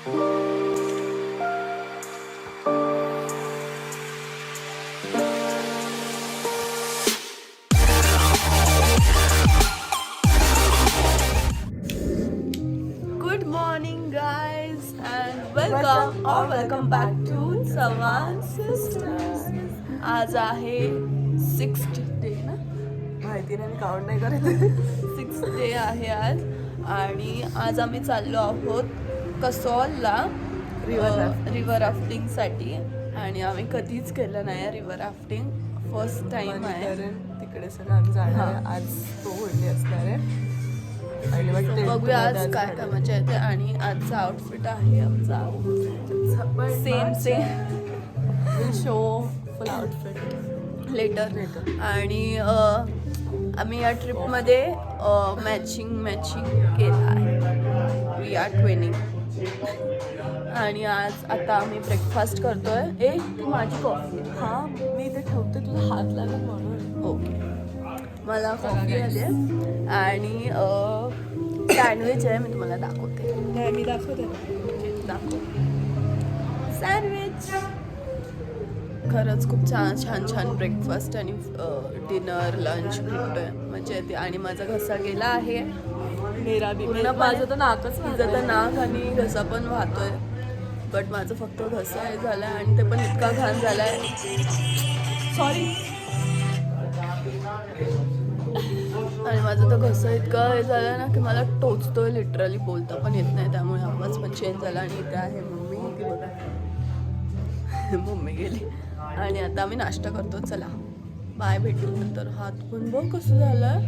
Good morning, guys, and welcome or welcome back to Sawan Sisters. आज आहे six day ना माहिती नाही मी काउंट नाही करत सिक्स डे आहे आज आणि आज आम्ही चाललो आहोत कसॉलला rafting. रिव्हर राफ्टिंगसाठी आणि आम्ही कधीच केलं नाही रिव्हर राफ्टिंग फर्स्ट टाइम आहे. तिकडे सगळं आम्ही जाणार. आज तो होळी असणार आहे. बघूया आज काय काय मजा येते आणि आजचा आउटफिट आहे आमचा. Same same show full outfit later Later. आणि आम्ही या ट्रिपमध्ये मॅचिंग मॅचिंग केलं आहे. वी आर ट्वेनिंग आणि आज आता आम्ही ब्रेकफास्ट करतोय. ए ती माझी कॉफी हा मी इथे ठेवते तुला हात लागेल म्हणून. ओके मला कॉफी आली आहे आणि सँडविच आहे मी तुम्हाला दाखवते. नाही मी दाखवते. दाखव. सँडविच खरंच खूप छान छान छान ब्रेकफास्ट आणि डिनर लंच भेटतोय. मजा येते आणि माझा घसा गेला आहे. मेरा बी पूर्ण माझं तर नाकच तिचं तर नाक आणि घसा पण वाहतोय. बट माझं फक्त घसा हे झालाय आणि ते पण इतका घाण झालाय. सॉरी आणि माझं तर घसा इतका हे झालं ना की मला टोचतोय लिटरली बोलता पण येत नाही. त्यामुळे आवाज पण चेंज झाला आणि इथे आहे मम्मी. ती बघा. मम्मी गेली. आणि आता आम्ही नाश्ता करतो. चला. बाय भेटू नंतर. हात पण बघ कसं झालं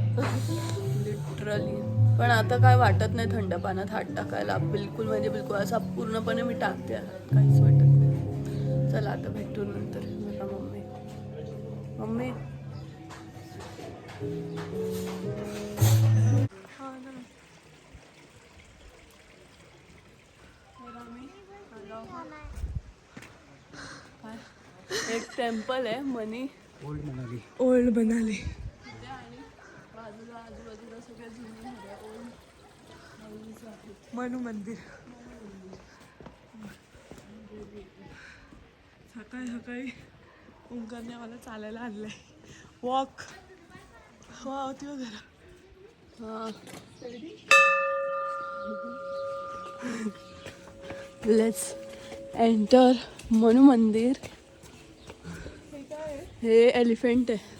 लिटरली पण आता काय वाटत नाही थंड पाण्यात हात टाकायला. बिलकुल म्हणजे बिलकुल असा पूर्णपणे मी टाकते. काहीच वाटत नाही. चला आता भेटू नंतर. बघा मम्मी. मम्मी. एक टेम्पल आहे मनी. ओल्ड बनाली बाजूला मनु मंदिर. सकाळी सकाळी ओंकारने मला चालायला आणलंय. वॉक हो होती जरा. हा. लेट्स एंटर मनु मंदिर. हे एलिफंट आहे.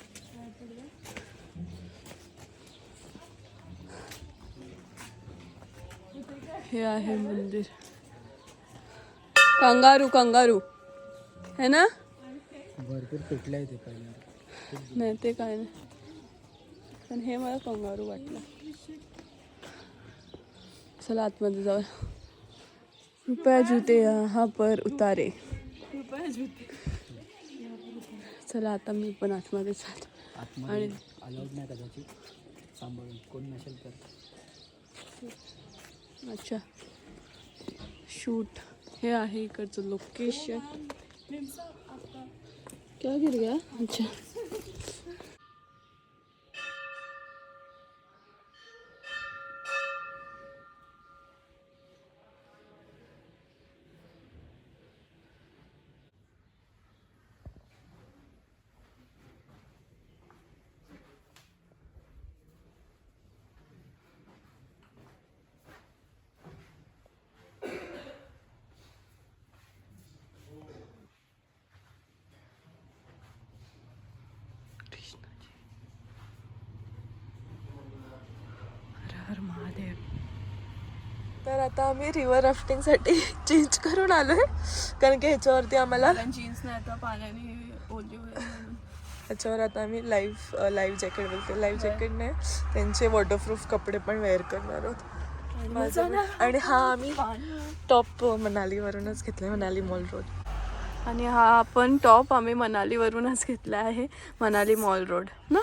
हे आहे मंदिर. Kangaroo kangaroo. है ना? भरपूर पेटलाय ते पहिल्या नाही ते काय नाही. पण हे मला कंगारू वाटलं. चला आतमध्ये जाऊया. रुपया जूते यहाँ पर उतारे. चला आता मी पण आतमध्ये चालतो आतमध्ये आणि- अलाउड नाही कदाचित. सांभाळून कोण नसेल तर. अच्छा. शूट हे आहे इकडचं लोकेशन क्या गिर गया? अच्छा. तर आता आम्ही रिव्हर राफ्टिंगसाठी चेंज करून आलोय. कारण की ह्याच्यावरती आम्हाला जीन्स नाही आता पाण्याने ओली. ह्याच्यावर आता आम्ही लाईव्ह लाईव्ह जॅकेट बोलते. लाईव्ह जॅकेट नाही त्यांचे वॉटरप्रूफ कपडे पण वेअर करणार आहोत. आणि हा आम्ही टॉप मनालीवरूनच घेतलाय मनाली मॉल रोड आणि हा आपण टॉप आम्ही मनालीवरूनच घेतला आहे मनाली मॉल रोड ना?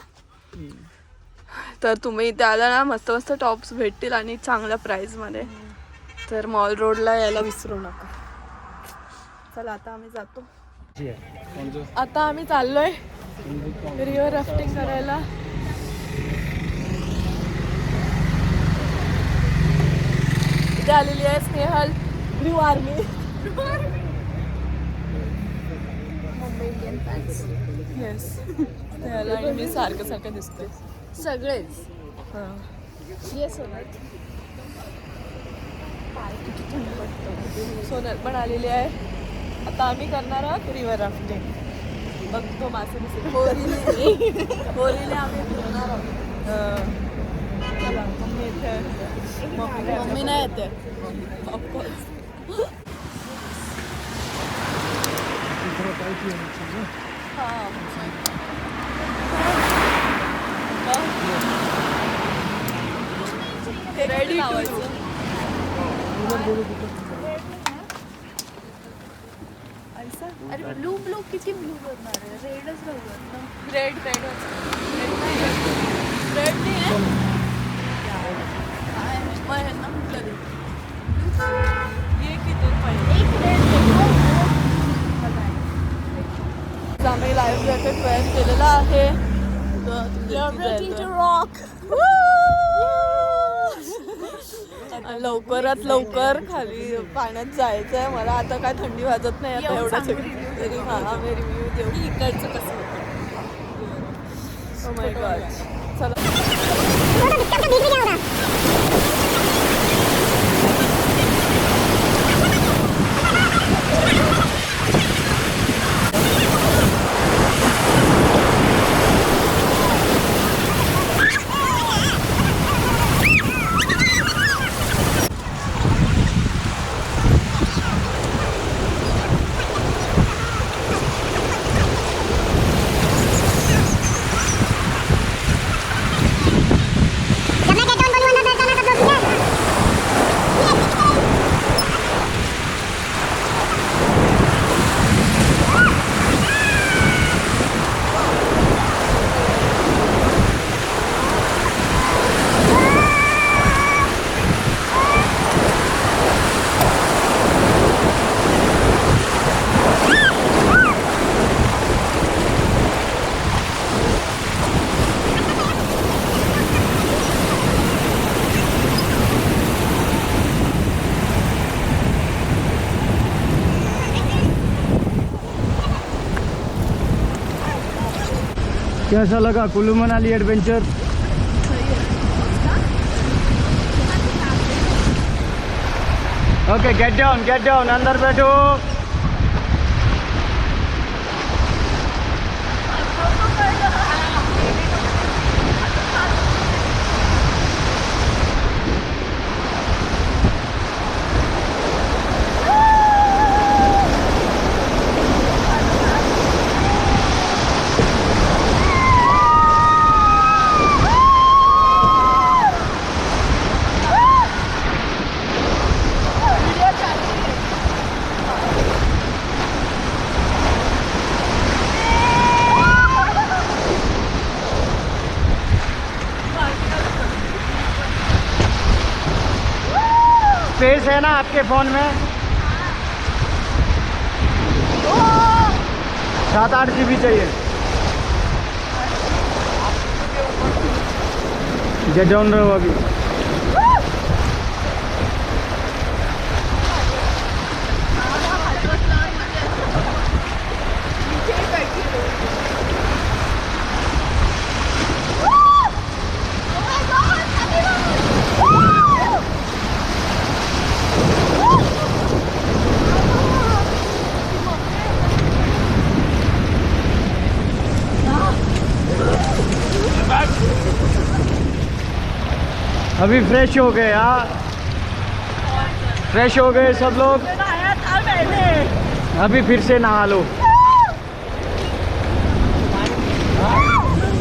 तर तुम्ही इथे आला ना मस्त मस्त टॉप्स भेटतील आणि चांगल्या प्राईजमध्ये तर मॉल रोडला यायला विसरू नका. चला आता आम्ही जातो. आता आम्ही चाललोय रिव्हर राफ्टिंग करायला. इथे आलेली आहे Snehal blue army Mumbai Indian fans yes त्याला आणि मी सारखं सारखं दिसते सगळेच. हां. येस सोबत सोनल पण आलेली आहे. आता आम्ही करणार आहोत रिव्हर राफ्टिंग बघतो मासे दिसत होरीने होरीने आम्ही फिरणार आहोत. मम्मी इथे मम्मी नाही येते. ऑफकोर्स? रेडी लावायचं अरे ब्लू ब्लू किती ब्लू करणार आहे रेडच बघणार रेड रेड रेड नाही आहे. देऊ? ये किती पाहिजे एक रेड आम्ही लाईव्ह जॅकेट वेअर केलेलं आहे रॉक लवकरात लवकर खाली पाण्यात जायचं आहे मला आता काय थंडी वाजत नाही आता एवढं तरी हा आम्ही रिव्ह्यू देऊ. की इकडचं कसं होतं? गॉड चला. कैसा लगा? Kullu Manali adventure okay get down get down अंदर बैठो। है ना आपके फ़ोन में? सात आठ जी बी चाहिए। डाउन रहो अभी। अभी फ्रेश हो गए यार फ्रेश हो गए सब लोग। अभी फिर से नहा low.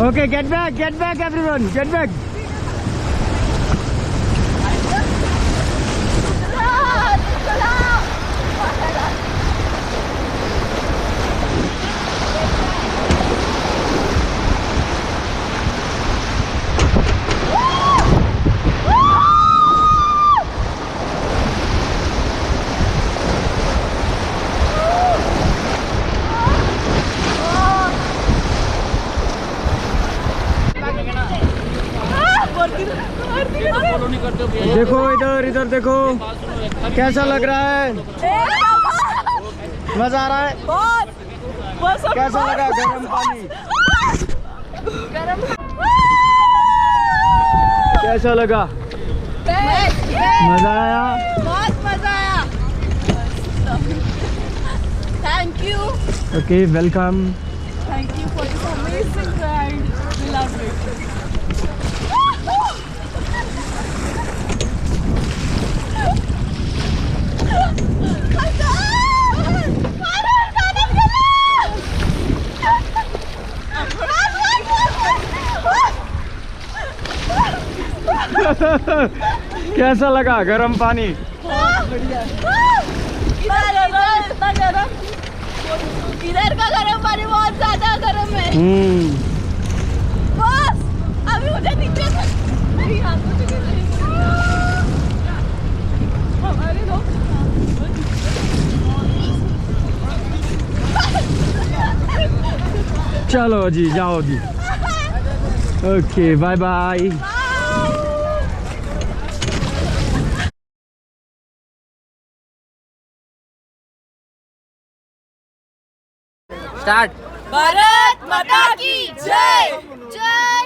Okay get back get back everyone get back कैसा लग रहा है? मजा आ रहा है? कैसा लगा गर्म पानी? कैसा लगा? मजा आया? बहुत मजा आया thank you okay welcome thank you for this amazing ride we love it कैसा लगा गर्म पानी? इधर का गर्म पानी बहुत ज्यादा गर्म है। बस अभी मुझे नीचे। हमारे लोग चलो जी जाओ जी। Okay bye bye start. Bharat माता की जय. जय.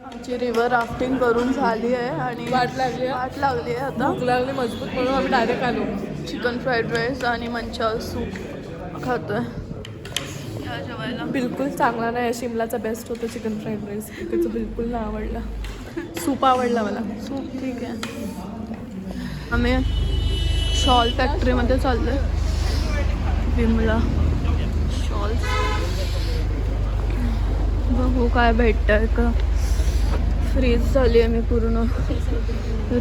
आमची रिव्हर राफ्टिंग करून झाली आहे आणि वाट लागली आहे. वाट लागली आहे आता. भूक लागली मजबूत म्हणून आम्ही डायरेक्ट आलो. चिकन फ्राईड राईस आणि मंचाव सूप खातोय. या जेवायला. बिलकुल चांगला नाही शिमलाचा बेस्ट होतं चिकन फ्राईड राईस त्याचं बिलकुल नाही आवडला. सूप आवडला मला. सूप ठीक आहे. आम्ही शॉल फॅक्टरीमध्ये चाललोय. विमला शॉल्स. बघू काय भेटतंय का फ्रीज झाली आहे मी पूर्ण.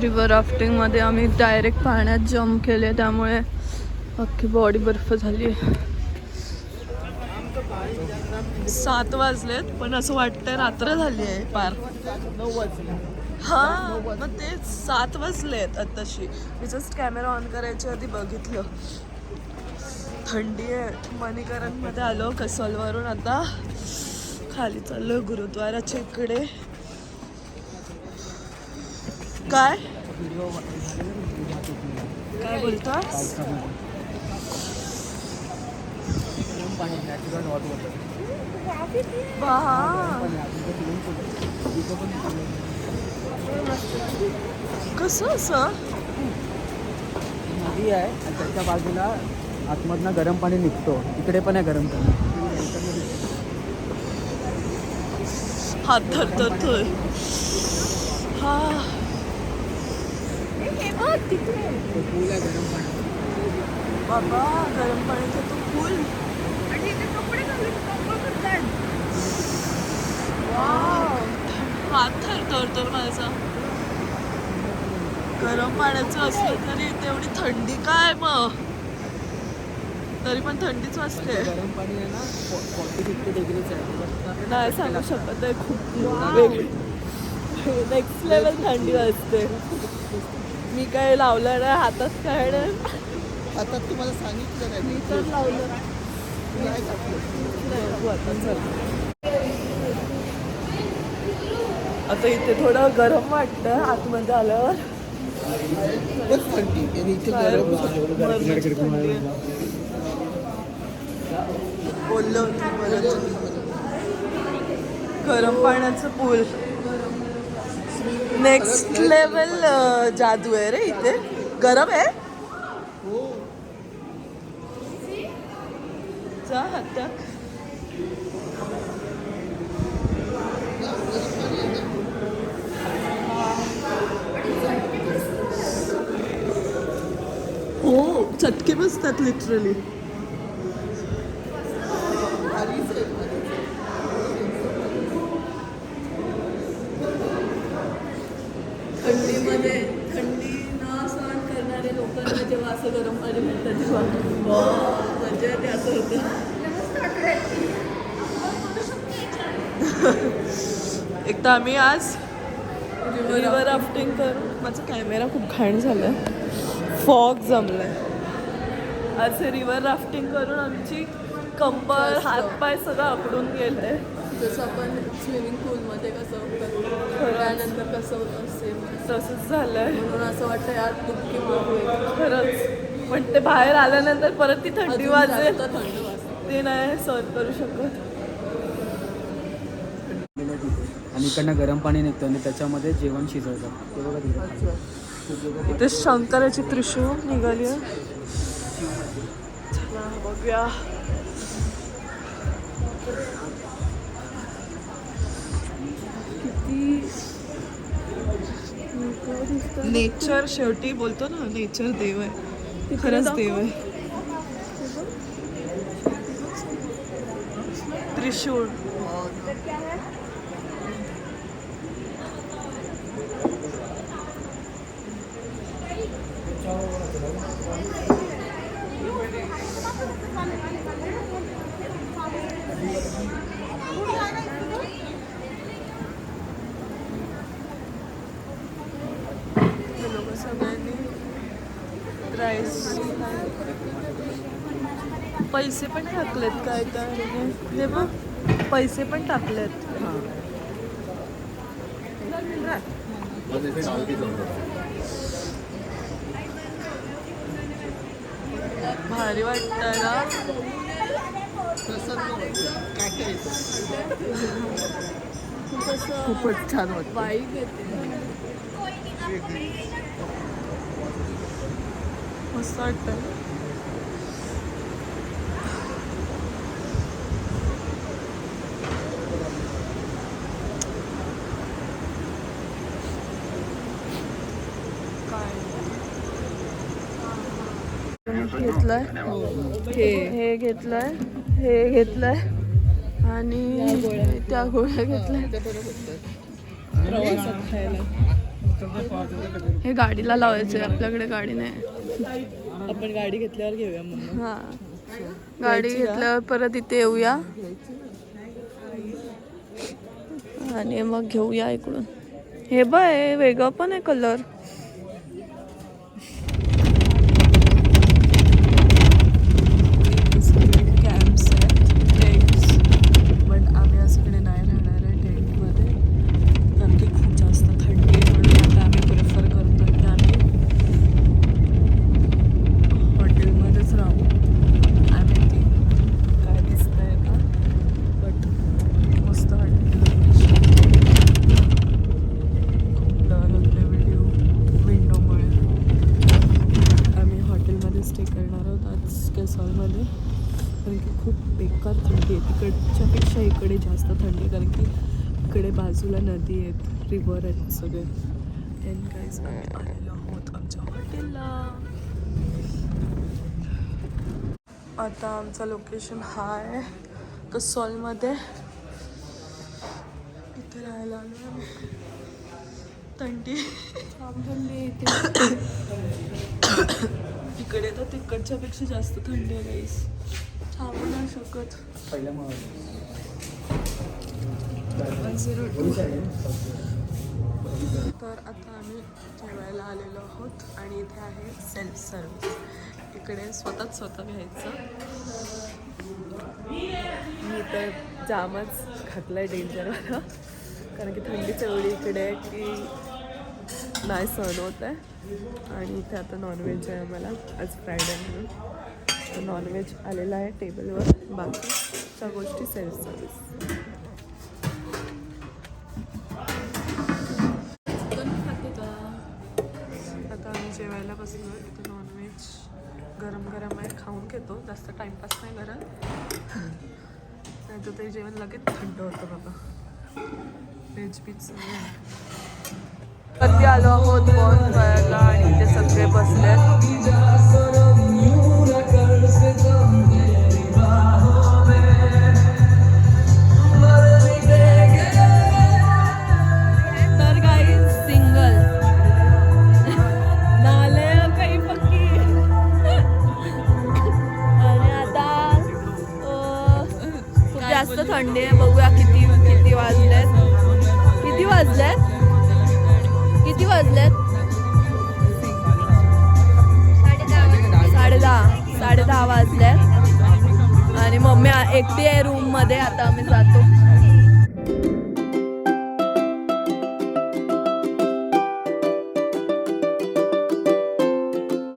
रिव्हर राफ्टिंगमध्ये आम्ही डायरेक्ट पाण्यात जम्प केले त्यामुळे अख्खी बॉडी बर्फ झाली आहे. सात वाजलेत पण असं वाटतंय रात्र झाली आहे पार. हा मग ते सात वाजलेत आत्ताशी. मी जस्ट कॅमेरा ऑन करायच्या आधी बघितलं. थंडी आहे. मणिकरणमध्ये आलो कसोलवरून आता. खाली चाललो गुरुद्वाराच्या इकडे. काय? काय बोलतोस हा कसं असं? नदी आहे आणि त्याच्या बाजूला आतमधनं गरम पाणी निघतो. इकडे पण आहे गरम पाणी. हात थरथरतोय हा. पूल आहे गरम पाणी बाबा गरम पाण्याचा तो पूल. हात थरथरतो माझा. गरम पाण्याचं असलं तरी इथे एवढी थंडी काय मग? तरी पण थंडीच वाजते गरम पाणी आहे ना फॉर्टी फिफ्टी डिग्रीच आहे नाही सांगू शकत आहे खूप. वेगळी नेक्स्ट लेवल थंडी वाजते. मी काय लावलं नाही हातात काय नाही. आता तुम्हाला सांगितलं नाही. मी तर लावलं नाही. बघू आता चल. आता इथे थोडं गरम वाटतं आतमध्ये आल्यावर. थंडी. आणि इथे गरम. बोललं गरम पाण्याचं पूल नेक्स्ट लेवल uh, जादू आहे रे इथे. गरम आहे? जा हो चटके बसतात लिटरली थंडीमध्ये थंडी न सहन करणारे लोकांना जेव्हा असं गरम पाणी भेटतं तेव्हा वा, मजा येते असं होतं एकदा आम्ही आज राफ्टिंग करून माझा कॅमेरा खूप घाण झालाय. फॉग जमलाय. आज रिव्हर राफ्टिंग करून आमची कंबर हातपाय सगळं आकडून गेलंय. जसं आपण स्विमिंग पूलमध्ये कसं करतो त्यानंतर कसं होतं सेम तसंच झालंय. म्हणून असं वाटतं यार दुःखी खरंच. पण ते बाहेर आल्यानंतर परत ती थंडी वाजेल. थंड वाजते. ते नाही सहन करू शकत गेलं तिथे आणि इकडनं गरम पाणी निघतं आणि त्याच्यामध्ये जेवण शिजवतात. ते बघा तिथे इथे शंकराची त्रिशूळ निघाली बघूया. नेचर शेवटी बोलतो ना नेचर देव आहे. खरंच देव आहे. त्रिशूळ हे लोक सगळ्यांनी राईस पैसे पण टाकलेत काय काय हे बघ पैसे पण टाकलेत. भारी वाटतंय ना. खूपच छान वाटतं वाईट येते. मस्त वाटतंय. घेतलंय. हे. हे घेतलंय. हे घेतलंय. आणि त्या गोळ्या घेतल्या. हे गाडीला लावायचं आपल्याकडे गाडी नाही आपण गाडी घेतल्यावर घेऊया हा. गाडी घेतल्यावर परत इथे येऊया. आणि मग घेऊया इकडून. हे बाय वेगळं पण आहे कलर कॅम्प्स आहेत टेंट्स बट आम्ही आज इकडे नाही राहणार आहे टेंटमध्ये कारण की खूप जास्त थंडी आहे म्हणून आता आम्ही प्रेफर करतो की आम्ही हॉटेलमध्येच राहू आय माहिती काय दिसतंय का बट मस्त वाटतं खूप ब्लर होते व्हिडिओ विंडोमुळे आम्ही हॉटेलमध्ये स्टे करणार आहोत आज केसॉलमध्ये कारण की खूप बेकार थंडी आहे तिकडच्यापेक्षा इकडे जास्त थंडी आहे कारण की इकडे बाजूला नदी आहेत रिव्हर आहेत सगळे काहीच आम्ही आलेलो आहोत आमच्या हॉटेलला आता आमचं लोकेशन हा आहे कसॉलमध्ये. इथे राहायला आलो आम्ही. थंडी इकडे तर तिकडच्या पेक्षा जास्त थंडी आहे गाईस थांबू नाही शकत. पहिल्या तर आता आम्ही जेवायला आलेलो आहोत आणि इथे आहे सेल्फ सर्विस इकडे स्वतःच स्वतः घ्यायचं. मी तर जामच घातलं आहे डेंजरवाला कारण की थंडीच एवढी इकडे आहे की नाही सहन होत आहे. आणि इथे आता नॉनव्हेज आहे आम्हाला. आज फ्रायडे म्हणून. नॉनव्हेज आलेलं आहे टेबलवर बाकीच्या गोष्टी सेल्फ सर्विस जेवायला इथे नॉनव्हेज गरम गरम आहे खाऊन घेतो. जास्त टाइमपास नाही करत. नाही तर ते जेवण लगेच थंड होतं बाबा व्हेज बीच कधी आलो आहोत बॉन करायला आणि ते सगळे बसले